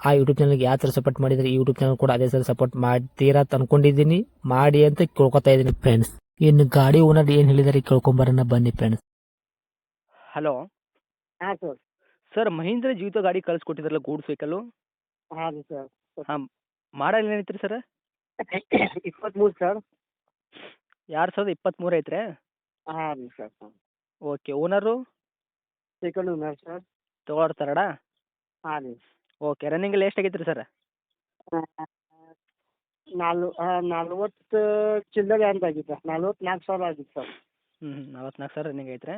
ಆ ಯೂಟ್ಯೂಬ್ ಚಾನಲ್ಗೆ ಯಾವ ಥರ ಸಪೋರ್ಟ್ ಮಾಡಿದರೆ ಈ ಯೂಟ್ಯೂಬ್ ಚಾನಲ್ ಕೂಡ ಅದೇ ಥರ ಸಪೋರ್ಟ್ ಮಾಡ್ತೀರಾ ಅಂತ ಅನ್ಕೊಂಡಿದ್ದೀನಿ. ಮಾಡಿ ಅಂತ ಕೇಳ್ಕೊತಾ ಇದ್ದೀನಿ ಫ್ರೆಂಡ್ಸ್ ಇನ್ನು ಗಾಡಿ ಓನರ್ ಏನು ಹೇಳಿದಾರೆ ಕೇಳ್ಕೊಂಬರೋಣ ಬನ್ನಿ ಫ್ರೆಂಡ್ಸ್ ಹಲೋ ಹಾಂ ಸರ್ ಸರ್ ಮಹೀಂದ್ರ ಜೀವಿತ ಗಾಡಿ ಕಳಿಸ್ಕೊಟ್ಟಿದ್ರಲ್ಲ ಗೂಡ್ಸ್ ವೆಹಿಕಲ್ಲು ಹಾಂ ರೀ ಸರ್ ಮಾಡಲ್ ಏನೈತ್ರಿ ಸರ್ ಇಪ್ಪತ್ತ್ಮೂರು ಸರ್ ಎರಡು ಸಾವಿರದ ಇಪ್ಪತ್ತ್ಮೂರು ಐತ್ರಿ? ಹಾಂ ರೀ sir okay owner second owner sir ತಗೊಳ್ತಾರಡ? ಹಾಂ ರೀ. ಓಕೆ ರನ್ನಿಂಗಲ್ಲಿ ಎಷ್ಟು ಆಗೈತ್ರಿ ಸರ್ ನಾಲ್ ನಲ್ವತ್ತು ಚಿಲ್ಲರೆ ಅಂತ ಆಗಿತ್ತು ನಲ್ವತ್ನಾಲ್ಕು ಸಾವಿರ ಆಗಿತ್ತು ಸರ್ ಹ್ಞೂ ಹ್ಞೂ ನಲ್ವತ್ನಾಲ್ಕು ಸಾವಿರ ರನ್ನಿಂಗ್ ಐತ್ರಿ?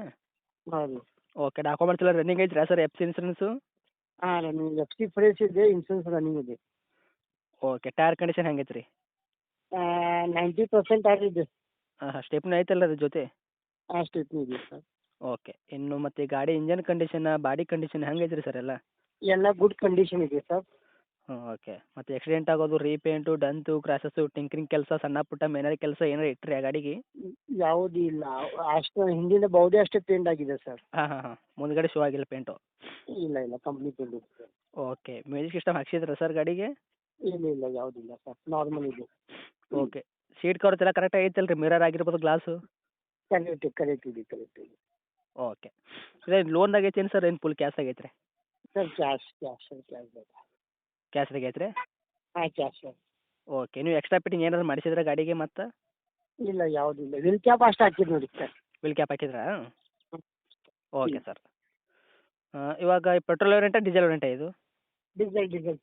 ಹೌದು. ಓಕೆ ಡಾಕ್ಯುಮೆಂಟ್ಸ್ ಎಲ್ಲ ರನ್ನಿಂಗ್ ಐತ್ರಿ ಸರ್ ಎಫ್ ಸಿ ಇನ್ಸೂರೆನ್ಸು ಹಾಂ ರನ್ನಿಂಗ್ ಎಫ್ ಸಿ ಫ್ರೆಶ್ ಇದೆ ಇನ್ಸೂರೆನ್ಸ್ ರನ್ನಿಂಗ್ ಇದೆ. ಓಕೆ ಟೈರ್ ಕಂಡೀಷನ್ ಹೆಂಗೈತ್ರಿ? ನೈಂಟಿ ಪರ್ಸೆಂಟ್ ಆಗಿದೆ. ಹಾಂ ಹಾಂ ಸ್ಟೆಪ್ನ ಐತಲ್ಲ ಅದ್ರ ಜೊತೆ? ಹಾಂ ಸ್ಟೆಪ್ನಿ ಇದೆ ಸರ್ ಓಕೆ ಇನ್ನು ಮತ್ತೆ ಗಾಡಿ ಇಂಜನ್ ಕಂಡೀಷನ್ ಬಾಡಿ ಕಂಡೀಷನ್ ಹೆಂಗೈತ್ರಿ ಸರ್ ಎಲ್ಲ? ಎಲ್ಲ ಗುಡ್ ಕಂಡೀಷನ್ ಇದೆ ಸರ್ ಹ್ಞೂ ಓಕೆ ಮತ್ತು ಆಕ್ಸಿಡೆಂಟ್ ಆಗೋದು ರೀಪೇಂಟು ಡಂತು ಕ್ರಾಸಸ್ಸು ಟಿಂಕ್ರಿಂಗ್ ಕೆಲಸ ಸಣ್ಣ ಪುಟ್ಟ ಮೇನರ್ ಕೆಲಸ ಏನಾರು ಇಟ್ರಿ ಆ ಗಾಡಿಗೆ? ಯಾವುದೂ ಇಲ್ಲ. ಅಷ್ಟು ಹಿಂದಿನ ಬೌಡಿ ಅಷ್ಟೇ ಪೇಂಟ್ ಆಗಿದೆ ಸರ್ ಹಾಂ ಹಾಂ ಹಾಂ. ಮುಂದ್ಗಡೆ ಶೋ ಆಗಿಲ್ಲ ಪೇಂಟು ಇಲ್ಲ ಇಲ್ಲ. ಕಂಪ್ನಿ ಪೇಂಟ್ ಇದೆ ಸರ್ ಓಕೆ ಮ್ಯೂಸಿಕ್ ಸಿಸ್ಟಮ್ ಹಾಕ್ಸಿದ್ರಾ ಸರ್ ಗಾಡಿಗೆ? ಇಲ್ಲ ಇಲ್ಲ. ಯಾವುದಿಲ್ಲ ಸರ್ ನಾರ್ಮಲ್ ಇದು. ಓಕೆ ಸೀಟ್ ಕವರ್ಸ್ ಎಲ್ಲ ಕರೆಕ್ಟಾಗಿ ಐತಲ್ಲ ರೀ ಮಿರರ್ ಆಗಿರ್ಬೋದು ಗ್ಲಾಸು ಕರೆಕ್ಟ್ ಕರೆಕ್ಟ್ ಇದೆ ಕರೆಕ್ಟ್ ಇದೆ. ಓಕೆ ಅದೇ ಲೋನ್ದಾಗ ಐತೇನು ಸರ್ ಏನು ಫುಲ್ ಕ್ಯಾಶ್ ಆಗೈತೆ ರೀ ಸರ್ ಕ್ಯಾಶ್ ಕ್ಯಾಶ್ ಕ್ಯಾಶ್ ಬೇಕಾ ಕ್ಯಾಶ್ದಾಗ ಐತೆ ರೀ ಹಾಂ ಕ್ಯಾಶ್ ಓಕೆ ನೀವು ಎಕ್ಸ್ಟ್ರಾ ಫಿಟ್ಟಿಂಗ್ ಏನಾದ್ರು ಮಾಡಿಸಿದ್ರೆ ಗಾಡಿಗೆ ಮತ್ತು? ಇಲ್ಲ ಯಾವುದಿಲ್ಲ ವಿಲ್ ಕ್ಯಾಪ್ ಅಷ್ಟು ಹಾಕಿದ್ದು ನೋಡಿ sir. Wheel cap ಹಾಕಿದ್ರಾ? Okay sir. ಇವಾಗ ಪೆಟ್ರೋಲ್ ವೇರಿಯಂಟ ಡೀಸೆಲ್ ವೇರಿಯಂಟ ಇದು? Diesel diesel.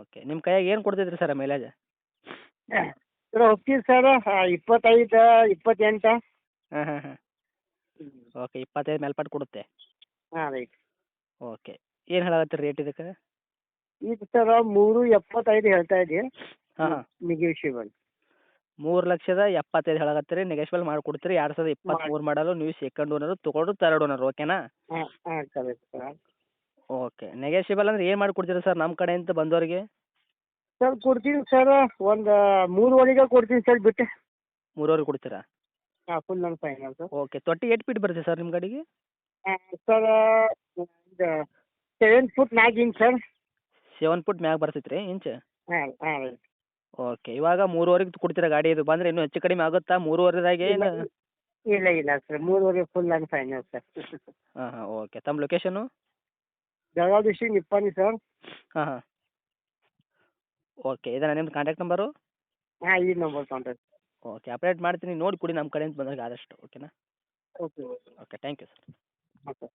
ಓಕೆ ನಿಮ್ಮ ಕೈಯಾಗ ಏನು ಕೊಡ್ತಿದ್ರಿ ಸರ್ ಮೈಲೇಜ್ ಸರ್ ಹೋಗ್ತೀವಿ ಸರ್ ಇಪ್ಪತ್ತೈದು ಇಪ್ಪತ್ತೆಂಟು. ಹಾಂ ಹಾಂ ಹಾಂ. ಓಕೆ ಇಪ್ಪತ್ತೈದು ಮೇಲ್ಪಟ್ಟು ಕೊಡುತ್ತೆ. ಹಾಂ ರೈಟ್. ಓಕೆ. ಏನು ಹೇಳಾಗತ್ತೀರಿ ರೇಟ್ ಇದಕ್ಕ? ಈಗ ಸರ್ ಮೂರು ಎಪ್ಪತ್ತೈದು ಹೇಳ್ತಾ ಇದ್ದೀವಿ ಹಾ ನೆಗೋಷಿಯಬಲ್ ಮೂರು ಲಕ್ಷದ ಎಪ್ಪತ್ತೈದು ಹೇಳಾಗತ್ತೀರಿ ನೆಗೆಶ್ವಲ್ ಮಾಡಿಕೊಡ್ತೀರಿ. ಎರಡು ಸಾವಿರದ ಇಪ್ಪತ್ತ್ಮೂರು ಮಾಡಲು ನೀವು ಸೆಕೆಂಡ್ ಓನರ್ ತೊಗೊಂಡು ತರ್ಡ್ ಓನರ್ ಓಕೆನಾ ಹಾಂ ಹಾಂ ಕರೆಕ್ಟ್ ಸರ್ ಓಕೆ ನೆಗೆಶಿಬಲ್ ಅಂದ್ರೆ ಏನು ಮಾಡ್ಕೊಡ್ತೀರ ಸರ್ ನಮ್ಮ ಕಡೆಯಿಂದ ಬಂದವರಿಗೆ? ಸರ್ ಕೊಡ್ತೀವಿ ಸರ್ ಒಂದು ಮೂರುವರೆಗೆ ಕೊಡ್ತೀನಿ ಸರ್ ಬಿಟ್ಟೆ. ಮೂರುವರೆ ಕೊಡ್ತೀರಾ? ಹಾಂ ಫುಲ್ ನನ್ನ ಫೈನಲ್ ಸರ್ ಓಕೆ ತೊಟ್ಟಿ ಏಟ್ ಫೀಟ್ ಬರುತ್ತೆ ಸರ್ ನಿಮ್ಮ ಗಾಡಿಗೆ ಸರ್ ಇದು seven foot inch sir seven foot ಮ್ಯಾಗ ಬರ್ತೈತೆ ರೀ ಇಂಚ್ ಹಾಂ ಹಾಂ ಓಕೆ ಇವಾಗ ಮೂರುವರೆಗೆ ಕೊಡ್ತೀರಾ ಗಾಡಿ ಇದು? ಬಂದ್ರೆ ಇನ್ನು ಹೆಚ್ಚು ಕಡಿಮೆ ಆಗುತ್ತಾ? ಮೂರುವರೆದಾಗೆ ಏನು? ಇಲ್ಲ ಇಲ್ಲ ಸರ್ ಮೂರುವರೆ ಫುಲ್ ಆ್ಯಂಡ್ ಫೈನಲ್ ಸರ್ ಹಾಂ ಹಾಂ ಓಕೆ ತಮ್ಮ location Belagavi district Nippani sir ಹಾಂ ಹಾಂ. ಓಕೆ ಇದನ್ನ ನಿಮ್ದು ಕಾಂಟ್ಯಾಕ್ಟ್ ನಂಬರು ಹಾಂ ಈ ನಂಬರ್ ಕಾಂಟ್ಯಾಕ್ಟ್ ಓಕೆ ಅಪ್ಡೇಟ್ ಮಾಡ್ತೀನಿ. ನೋಡಿ ಕೊಡಿ ನಮ್ಮ ಕಡೆಯಿಂದ ಬಂದಾಗ ಆದಷ್ಟು ಓಕೆನಾ okay okay okay thank you sir okay